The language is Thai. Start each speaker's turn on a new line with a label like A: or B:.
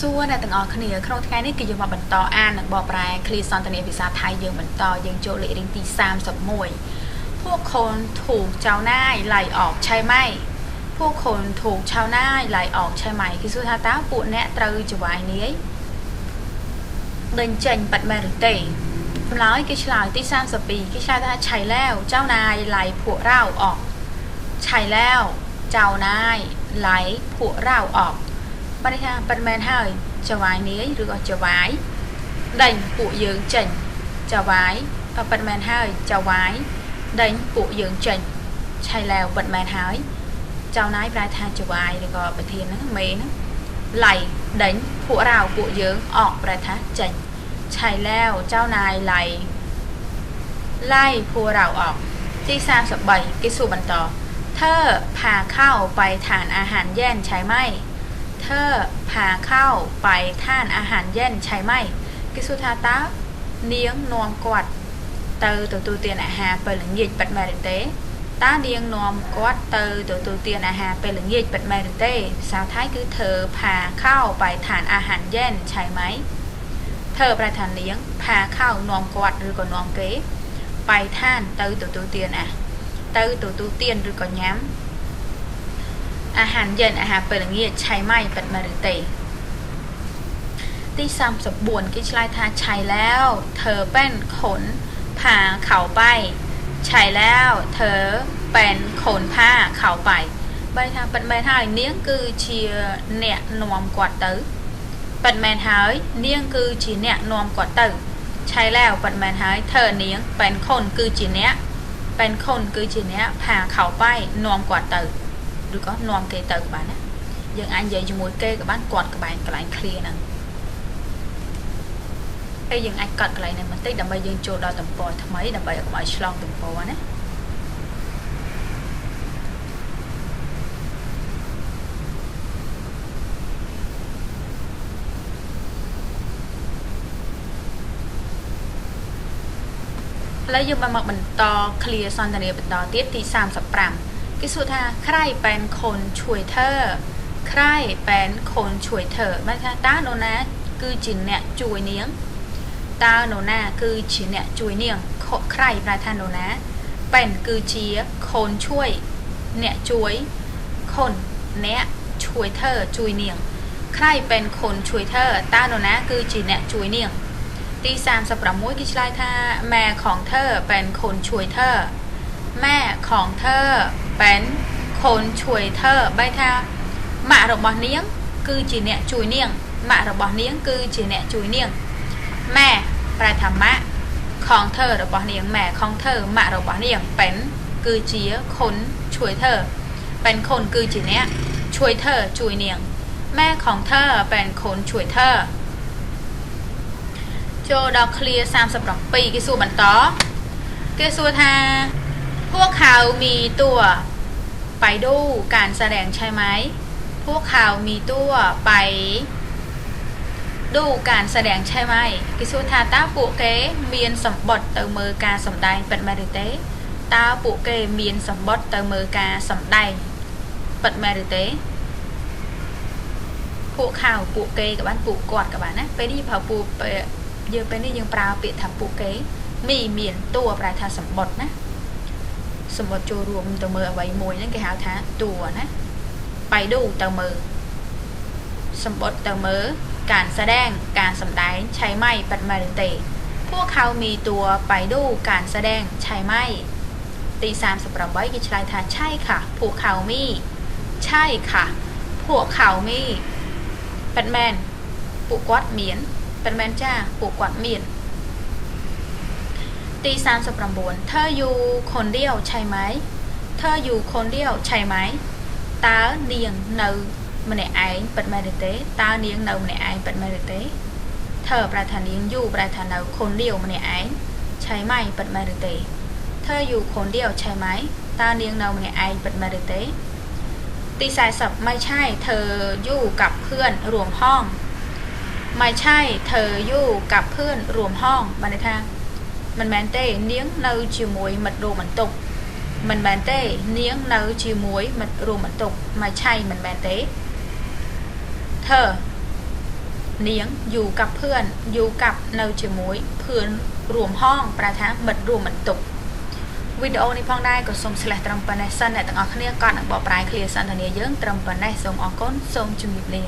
A: សួរអ្នកទាំងអស់គ្នាក្នុងថ្ងៃនេះគឺយើងមកបន្តអាននិងបកប្រែឃ្លាសន្ទនាភាសាថៃយើងបន្តយើងចូលលេខរៀងទី31พวกคนถูกเจ้านายไล่ออกใช่ไหมพวกคนถูกชาวนายไล่ออกใช่ไหมគឺសួរថាតើពួកអ្នកត្រូវចវាយនាយដេញចេញបាត់មែនឬទេចម្លើយគេឆ្លើយទី32គេឆ្លើយថាឆៃแล้วเจ้านายไล่พวกเราออกឆៃแล้วเจ้านายไล่พวกเราออก ปัญหาปัญหาให้ชาวไว้นี้หรือชาวไว้ดังผู้ยืนเฉยชาวไว้ปัญหาให้ชาวไว้ดังผู้ยืนเฉยใช่แล้วปัญหาให้ชาวายปลายทางชาวไว้แล้วก็บางทีนะเมย์นไหลดังผัวเราผู้ยืนออกปลายทางเฉยใช่แล้วเจ้านายไหลไล่ผัวเราออกที่สามสบใบกิสุบันต่อเธอพาเข้าไปทานอาหารแย่นใช่ไหม เธอหาเข้าไปท่านอาหารเย็นใช่ไหมกิสุธาตาเนียงนวมกอดเตอตัวตัวเตียนอาหารไปหลังยิดปัดมาเต้ตาเนียงนวมกอดเตอตัวตัวเตียนอาหารไปหลังยิดปัดมาเต้สาวท้ายคือเธอพาเข้าไปทานอาหารเย็นใช่ไหมเธอประธานเลี้ยงพาเข้านวมกอดหรือก็นวมเก๋ไปท่านเตอตัวตัวเตียนอะเตอตัวตัวเตียนหรือก็ย้ำ อาหารเย็นอาหารเปิดอย่างเงี้ยใช้ไม่ปัดมารุอเตะที่สามสบวนกิจลายทาใช้แล้ว เธอเป็นขนผ้าเข่าไปใช้แล้ว เธอเป็นขนผ้าเข่าไปใบทางปัดแมนหายเนียงคือเชียเนี่ยนอมกอาดตื้อปัดแมนหายเนียงคือเชียเนี่ยนอมกอาดตื้อใช้แล้วปัดแมนหายเธอเนียงเป็นขนคือเชียเนี่ยเป็นขนคือเชียเนี่ยผ่าเข่าไปนอมกอาดตื้อ ឬក៏នាំគេទៅក៏បានណាយើងអាចនិយាយជាមួយគេក៏បានគាត់ក៏បានកន្លែង clear ហ្នឹងហើយយើងអាចកត់កន្លែងនេះបន្តិចដើម្បីយើងចូលដល់ទំព័រថ្មីដើម្បីកុំឲ្យឆ្លងទំព័រណាឥឡូវយើងបានមកបន្ត clear សន្ទនាបន្តទៀតទី35 อิสุธาใครเป็นคนช่วยเธอ ใครเป็นคนช่วยเธอบ้างคะตาโนนะคือจีนเนี่ยช่วยเนียงตาโนนาคือจีเนี่ยช่วยเนียงใครประทานโนนะเป็นคือเชียคนช่วยเนี่ยช่วยคนเนี่ยช่วยเธอช่วยเนียงใครเป็นคนช่วยเธอตาโนนะคือจีเนี่ยช่วยเนียงตีสามสับประมุ่ยกิชไลท่าแม่ของเธอเป็นคนช่วยเธอ แม่ของเธอเป็นคนช่วยเธอបីថាម៉ាក់របស់នាងគឺជាអ្នកជួយនាងម៉ាក់របស់នាងគឺជាអ្នកជួយនាងម៉ែប្រែថាម៉ាក់ของเธอរបស់នាងម៉ែของเธอម៉ាក់របស់នាងเป็นគឺជាคนช่วยเธอเป็นคนគឺជាអ្នកช่วยเธอជួយនាងแม่ของเธอเป็นคนช่วยเธอចូលដល់ clear 37គេសួរបន្តគេសួរថា พวกเขามีตัวไปดูการแสดงใช่ไหม พวกเขามีตัวไปดูการแสดงใช่ไหมกิสุธาตาปุเกเมียนสมบทเติมมือการสมไดาเป็นมาริเตตาปุเกเมียนสมบทเติมมือการสมไดาเป็นมาริเตพวกเขาปุเกกับบ้านปุกอดกับบ้านนะไปดีเผาปุเยอะไปนี่ยังปลาเปียทำปุเกมีเมียนตัวปลายทาสมบทนะ สมบัติจรวมตัวมืออาไว้มวยนั่นก็หาท้าตัวนะไปดูตัวมือสมบัติตัวมือการแสดงการสัำดายใช้ไม้ปัดมาเตพวกเขามีตัวไปดูการแสดงใช้ไม้ตีสามสปหรับไว้กิจลายทาใช่ค่ะ พวกเขามี ใช่ค่ะ พวกเขามีปัดแมนปุกวัดเมียนปัดแมนจ้าปุกวัดเมียน ตีสามสิบลำบนเธออยู่คนเดียวใช่ไหมเธออยู่คนเดียวใช่ไหมตาเนียงเนอมันในไอปิดมาเดเตตาเนียงเนอมันในไอปิดมาเดเตเธอประธานเนียงอยู่ประธานเนอคนเดียวมันไอ้ใช่ไหมเปิดมาเดเตเธออยู่คนเดียวใช่ไหมตาเนียงเนอมันในไอปิดมาเดเตตีสายสับไม่ใช่เธออยู่กับเพื่อนรวมห้อง ไม่ใช่เธออยู่กับเพื่อนรวมห้องมาในทาง មិនមែនទេនាងនៅជាមួយមិត្តរួមបន្ទប់មិនមែនទេនាងនៅជាមួយមិត្តរួមបន្ទប់មកឆៃមិនមែនទេเธอ នាងอยู่กับเพื่อนอยู่กับនៅជាមួយเพื่อนរួមห้องប្រែថាមិត្តរួមបន្ទប់វីដេអូនេះផងដែរក៏សូមឆ្លេះត្រឹមប៉ុណ្ណេះសិនអ្នកទាំងអស់គ្នាក៏នឹងបកប្រែ clear សន្ទនាយើងត្រឹមប៉ុណ្ណេះសូមអរគុណសូមជម្រាបលា